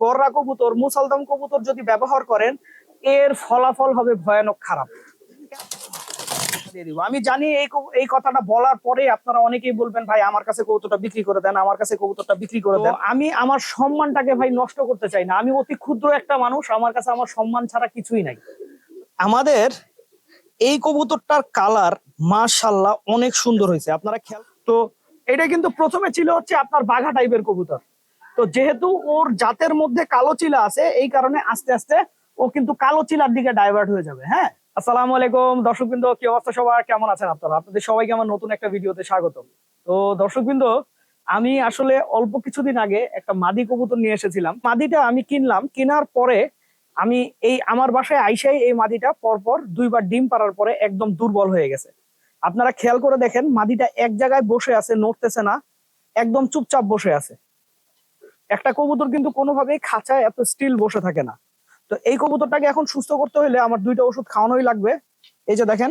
গররা কবুতর মুসালদম কবুতর যদি ব্যবহার করেন এর ফলাফল হবে ভয়ানক খারাপ। দিয়ে দিব। আমি জানি এই এই কথাটা বলার পরে আপনারা অনেকেই বলবেন ভাই আমার কাছে কবুতরটা বিক্রি করে দেন আমার কাছে কবুতরটা বিক্রি করে দেন। আমি আমার সম্মানটাকে ভাই নষ্ট করতে চাই না। আমি অতি ক্ষুদ্র একটা মানুষ আমার কাছে আমার সম্মান ছাড়া কিছুই নাই। আমাদের এই কবুতরটার কালার মাশাল্লাহ অনেক সুন্দর হয়েছে। আপনারা খেয়াল তো এটা কিন্তু প্রথমে ছিল হচ্ছে আপনার বাঘা টাইপের কবুতর। তো যেহেতু ওর জাতের মধ্যে কালো চিলা আছে, এই কারণে আস্তে আস্তে ও কিন্তু কালো চিলার দিকে ডাইভার্ট হয়ে যাবে হ্যাঁ? আসসালামু আলাইকুম, দর্শকবৃন্দ, কি অবস্থা সবার? কেমন আছেন আপনারা? আপনাদের সবাইকে আমার নতুন একটা ভিডিওতে স্বাগতম। তো দর্শকবৃন্দ, আমি আসলে অল্প কিছুদিন আগে একটা মাদি কবুতর নিয়ে এসেছিলাম। মাদিটা আমি কিনলাম, কেনার পরে আমি এই আমার বাসায় আইসাই এই মাদিটা, পরপর দুইবার ডিম পাড়ার পরে একদম দুর্বল হয়ে গেছে। আপনারা খেয়াল করে দেখেন, মাদিটা এক জায়গায় বসে আছে, নড়তেছে না, একদম চুপচাপ বসে আছে। একটা কবুতর কিন্তু কোনোভাবেই খাঁচায় এত স্টিল বসে থাকে না। তো এই কবুতরটাকে এখন সুস্থ করতে হলে আমার দুইটা ওষুধ খাওয়ানোই লাগবে। এই যে দেখেন,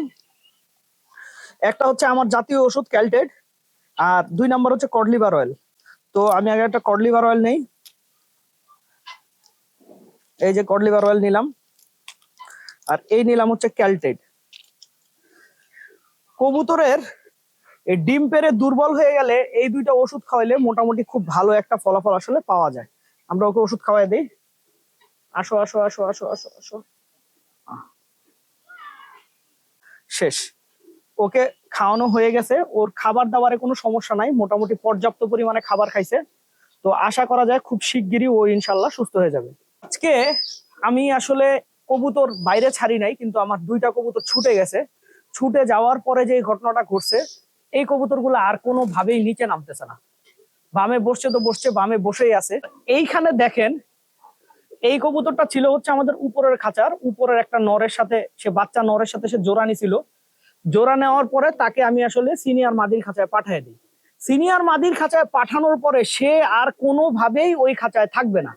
একটা হচ্ছে আমার জাতীয় ওষুধ ক্যালটেড আর দুই নাম্বার হচ্ছে কডলিভার অয়েল তো আমি আগে একটা কডলিভার অয়েল নেই। এই যে কডলিভার অয়েল নিলাম। আর এই নিলাম হচ্ছে ক্যালটেড কবুতরের এই ডিম পেরে দুর্বল হয়ে গেলে এই দুইটা ওষুধ খাওয়াইলে মোটামুটি খুব ভালো একটা ফলাফল আসলে পাওয়া যায়। আমরা ওকে ওষুধ খাওয়াই দিই। আসো আসো আসো আসো আসো আসো। শেষ। ওকে খাওয়ানো হয়ে গেছে। ওর খাবার দাবারে কোনো সমস্যা নাই। মোটামুটি পর্যাপ্ত পরিমাণে খাবার খাইছে। তো আশা করা যায় খুব শিগগিরই ও ইনশাল্লাহ সুস্থ হয়ে যাবে। আজকে আমি আসলে কবুতর বাইরে ছাড়ি নাই, কিন্তু আমার দুইটা কবুতর ছুটে গেছে। ছুটে যাওয়ার পরে যে ঘটনাটা ঘটছে এই কবুতরগুলো আর কোনো ভাবেই নিচে নামতেছে না। বামে বসছে তো বসছে, বামে বসেই আছে। এইখানে দেখেন, এই কবুতরটা ছিল হচ্ছে আমাদের উপরের খাঁচার, উপরের একটা নরের সাথে, সে বাচ্চা নরের সাথে সে জোড়া নিছিল জোড়া নেওয়ার পরে তাকে আমি আসলে সিনিয়র মাদির খাঁচায় পাঠিয়ে দিই। সিনিয়র মাদির খাঁচায় পাঠানোর পরে সে আর কোনোভাবেই ওই খাঁচায় থাকবে না।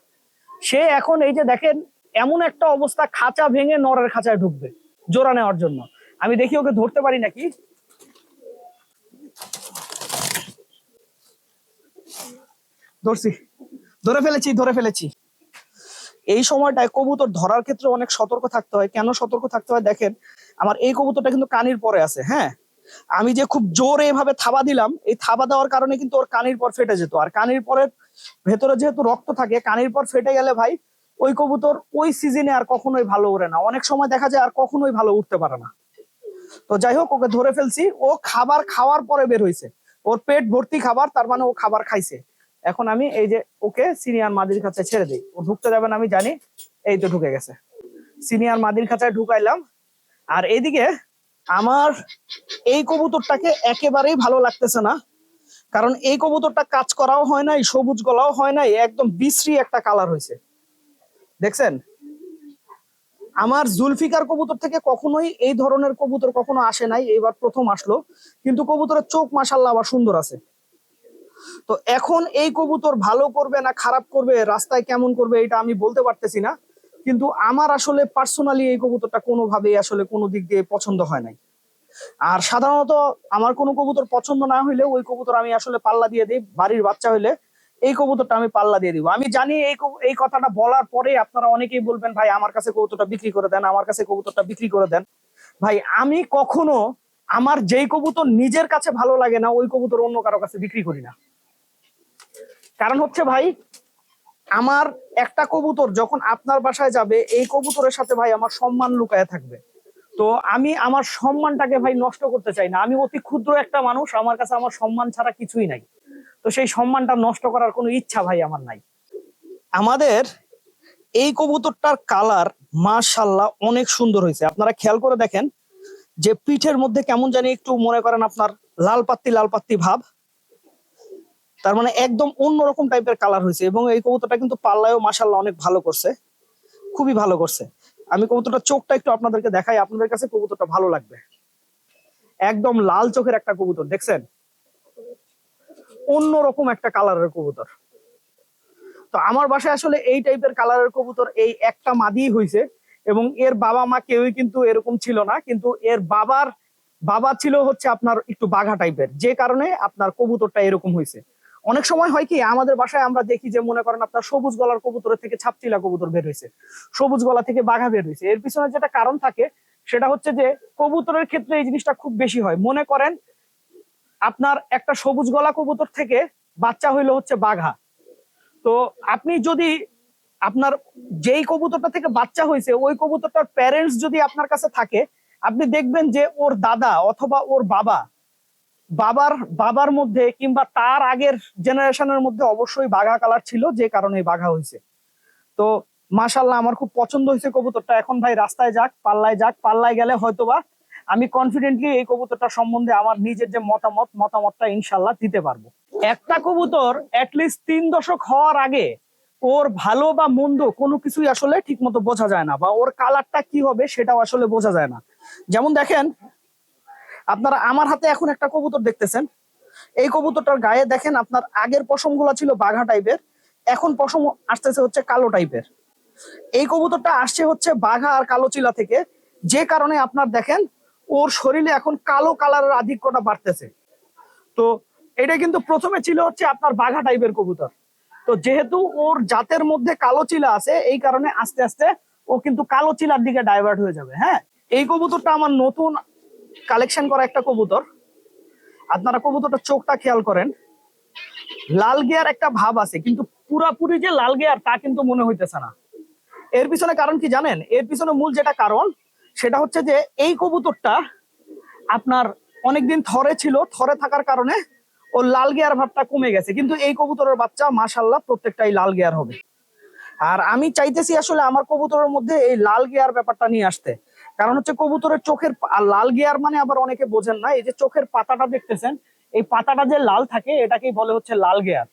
সে এখন এই যে দেখেন, এমন একটা অবস্থা, খাঁচা ভেঙে নরের খাঁচায় ঢুকবে জোড়া নেওয়ার জন্য। আমি দেখি ওকে ধরতে পারি নাকি? ধরছি। ধরে ফেলেছি ধরে ফেলেছি। এই সময়টায় কবুতর ধরার ক্ষেত্রে অনেক সতর্ক থাকতে হয়। কেন সতর্ক থাকতে হয়? দেখেন, আমার এই কবুতরটা কিন্তু কানির পরে আছে হ্যাঁ? আমি যে খুব জোরে এভাবে থাবা দিলাম, এই থাবা দেওয়ার কারণে কিন্তু ওর কানির পর ফেটে যেত। আর কানির পরের ভেতরে যেহেতু রক্ত থাকে, কানির পর ফেটে গেলে ভাই, ওই কবুতর ওই সিজনে আর কখনোই ভালো উড়ে না। অনেক সময় দেখা যায় আর কখনোই ভালো উঠতে পারে না। তো যাই হোক, ওকে ধরে ফেলছি। ও খাবার খাওয়ার পরে বের হয়েছে ওর পেট ভর্তি খাবার, তার মানে ও খাবার খাইছে। এখন আমি এই যে ওকে সিনিয়র মাদির কাছে ছেড়ে দিই। ও ঢুকতে যাবে না, আমি জানি এই তো ঢুকে গেছে। সিনিয়র মাদির খাঁচায় ঢুকাইলাম। আর এইদিকে আমার এই কবুতরটাকে একেবারেই ভালো লাগতেছে না। কারণ এই কবুতরটা কাজ করাও হয় নাই, সবুজ গলাও হয় নাই, একদম বিশ্রী একটা কালার হয়েছে। দেখছেন? আমার জুলফিকার কবুতর থেকে কখনোই এই ধরনের কবুতর কখনো আসে নাই, এইবার প্রথম আসলো। কিন্তু কবুতরের চোখ মাসাল্লাহ আবার সুন্দর আছে। তো এখন এই কবুতর ভালো করবে না, খারাপ করবে, রাস্তায় কেমন করবে এটা আমি বলতে পারতেছি না। কিন্তু আমার আসলে পার্সোনালি এই কবুতরটা কোনোভাবেই আসলে কোনো দিক দিয়ে পছন্দ হয় নাই। আর সাধারণত আমার কোনো কবুতর পছন্দ না হইলে ওই কবুতর আমি আসলে পাল্লা দিয়ে দিই, বাড়ির বাচ্চা হইলে এই কবুতরটা আমি পাল্লা দিয়ে দিব। আমি জানি এই এই কথাটা বলার পরে আপনারা অনেকেই বলবেন, ভাই, আমার কাছে কবুতরটা বিক্রি করে দেন, আমার কাছে কবুতরটা বিক্রি করে দেন। ভাই, আমি কখনো আমার যেই কবুতর নিজের কাছে ভালো লাগে না, ওই কবুতর অন্য কারও কাছে বিক্রি করি না। কারণ হচ্ছে ভাই, আমার একটা কবুতর যখন আপনার বাসায় যাবে, এই কবুতরের সাথে ভাই আমার সম্মান লুকায় থাকবে। তো আমি আমার সম্মানটাকে ভাই নষ্ট করতে চাই না। আমি অতি ক্ষুদ্র একটা মানুষ, আমার কাছে আমার সম্মান ছাড়া কিছুই নাই। তো সেই সম্মানটা নষ্ট করার কোনো ইচ্ছা ভাই আমার নাই। আমাদের এই কবুতরটার কালার মাশাল্লাহ অনেক সুন্দর হয়েছে। আপনারা খেয়াল করে দেখেন যে পিঠের মধ্যে কেমন জানি একটু মনে করেন আপনার লাল পাত্তি লাল পাত্তি ভাব। তার মানে একদম অন্যরকম টাইপের কালার হয়েছে এবং এই কবুতরটা কিন্তু পাল্লায়ও মাসাল্লাহ অনেক ভালো করছে। খুবই ভালো করছে। আমি কবুতরটা চোখটা একটু আপনাদেরকে দেখাই, আপনাদের কাছে কবুতরটা ভালো লাগবে। একদম লাল চোখের একটা কবুতর, দেখছেন? অন্যরকম একটা কালারের কবুতর। তো আমার বাসায় আসলে এই টাইপের কালারের কবুতর এই একটা মাদি হয়েছে এবং এর বাবা মা কেউই কিন্তু এরকম ছিল না, কিন্তু এর বাবার, বাবা ছিল হচ্ছে আপনার একটু বাঘা টাইপের যে কারণে আপনার কবুতরটা এরকম হয়েছে অনেক সময় হয় কি, আমাদের বাসায় আমরা দেখি যে, মনে করেন আপনার সবুজ গলার কবুতরের থেকে ছাপচিলা কবুতর বের হয়েছে। সবুজ গলা থেকে বাঘা বের হয়েছে। এর পিছনে যেটা কারণ থাকে, সেটা হচ্ছে যে, কবুতরের ক্ষেত্রে এই জিনিসটা খুব বেশি হয়। মনে করেন আপনার একটা সবুজ গলা কবুতর থেকে বাচ্চা হইল হচ্ছে বাঘা। তো আপনি যদি আপনার যেই কবুতরটা থেকে বাচ্চা হয়েছে, ওই কবুতরটার প্যারেন্টস যদি আপনার কাছে থাকে, আপনি দেখবেন যে, ওর দাদা অথবা ওর বাবা বাবার বাবার মধ্যে কিংবা তার আগের জেনারেশনের মধ্যে অবশ্যই বাঘা কালার ছিল, যে কারণে বাঘা হয়েছে। তো মাশাল্লাহ আমার খুব পছন্দ হয়েছে কবুতরটা। এখন ভাই রাস্তায় যাক, পাল্লায় যাক, পাল্লায় গেলে হয়তোবা আমি কনফিডেন্টলি এই কবুতরটা সম্বন্ধে আমার নিজের যে মতামত, মতামতটা ইনশাল্লাহ দিতে পারব। একটা কবুতর অ্যাটলিস্ট তিন দশক হওয়ার আগে ওর ভালো বা মন্দ কোনো কিছুই আসলে ঠিক মতো বোঝা যায় না, বা ওর কালারটা কি হবে সেটাও আসলে বোঝা যায় না। যেমন দেখেন আপনারা আমার হাতে এখন একটা কবুতর দেখতেছেন। এই কবুতরটার গায়ে দেখেন আপনার আগের পশম ছিল বাঘা টাইপের এখন পশম আসতেছে হচ্ছে কালো টাইপের এই কবুতরটা আসছে হচ্ছে বাঘা আর কালো চিলা থেকে, যে কারণে আপনার দেখেন ওর শরীরে এখন কালো কালারের আধিক্যটা বাড়তেছে। তো এটা কিন্তু প্রথমে ছিল হচ্ছে আপনার বাঘা টাইপের কবুতর। তো যেহেতু ওর জাতের মধ্যে কালো চিলা আছে, এই কারণে আস্তে আস্তে ও কিন্তু কালো চিলার দিকে ডাইভার্ট হয়ে যাবে হ্যাঁ? এই কবুতরটা আমার নতুন কালেকশন করা একটা কবুতর। আপনারা কবুতরটা চোখটা খেয়াল করেন। লাল গিয়ার একটা ভাব আছে, কিন্তু পুরাপুরি যে লাল গিয়ার, তা কিন্তু মনে হইতেছে না। এর পিছনে কারণ কি জানেন? এর পিছনে মূল যেটা কারণ, সেটা হচ্ছে যে এই কবুতরটা আপনার অনেকদিন থরে ছিল, থরে থাকার কারণে ও লাল গিয়ার ভাবটা কমে গেছে। কিন্তু এই কবুতরের বাচ্চা মাশাল্লাহ প্রত্যেকটাই লাল গিয়ার হবে। আর আমি চাইতেছি আসলে আমার কবুতরের মধ্যে এই লাল গিয়ার ব্যাপারটা নিয়ে আসতে। কারণ হচ্ছে কবুতরের চোখের লাল গিয়ার মানে আবার অনেকে বোঝেন না, এই যে চোখের পাতাটা দেখতেছেন, এই পাতাটা যে লাল থাকে, এটাকেই বলে হচ্ছে লাল গিয়ার।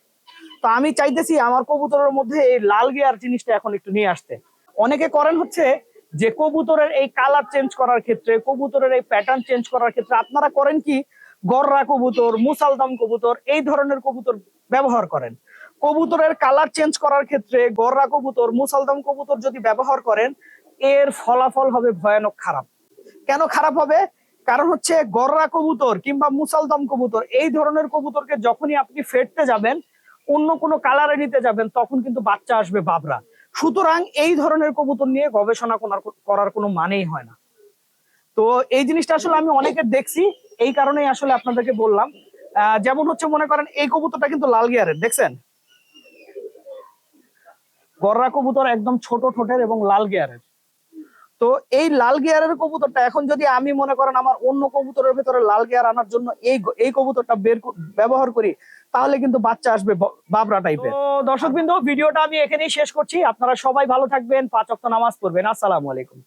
তো আমি চাইতেছি আমার কবুতরের মধ্যে এই লাল গিয়ার জিনিসটা এখন একটু নিয়ে আসতে। অনেকে করেন হচ্ছে যে কবুতরের এই কালার চেঞ্জ করার ক্ষেত্রে, কবুতরের এই প্যাটার্ন চেঞ্জ করার ক্ষেত্রে আপনারা করেন কি, গররা কবুতর, মুসালদাম কবুতর, এই ধরনের কবুতর ব্যবহার করেন। কবুতরের কালার চেঞ্জ করার ক্ষেত্রে গররা কবুতর, মুসালদাম কবুতর যদি ব্যবহার করেন এর ফলাফল হবে ভয়ানক খারাপ। কেন খারাপ হবে? কারণ হচ্ছে গররা কবুতর কিংবা মুসালদম কবুতর, এই ধরনের কবুতরকে যখনই আপনি ফেটতে যাবেন, অন্য কোনো কালারে নিতে যাবেন, তখন কিন্তু বাচ্চা আসবে বাবরা। সুতরাং এই ধরনের কবুতর নিয়ে গবেষণা করার- কোনো মানেই হয় না। তো এই জিনিসটা আসলে আমি অনেকের দেখছি, এই কারণেই আসলে আপনাদেরকে বললাম। যেমন হচ্ছে মনে করেন, এই কবুতরটা কিন্তু লাল গিয়ারের, দেখছেন? গররা কবুতর একদম ছোট ঠোঁটের এবং লাল গিয়ারের। তো এই লাল গিয়ারের কবুতরটা, এখন যদি আমি মনে করেন আমার অন্য কবুতরের ভেতরে লাল গিয়ার আনার জন্য এই এই কবুতরটা বের ব্যবহার করি, তাহলে কিন্তু বাচ্চা আসবে বাবরা টাইপের দর্শক বিন্দু ভিডিওটা আমি এখানেই শেষ করছি। আপনারা সবাই ভালো থাকবেন। পাঁচ অক্ত নামাজ পড়বেন। আসসালামু আলাইকুম।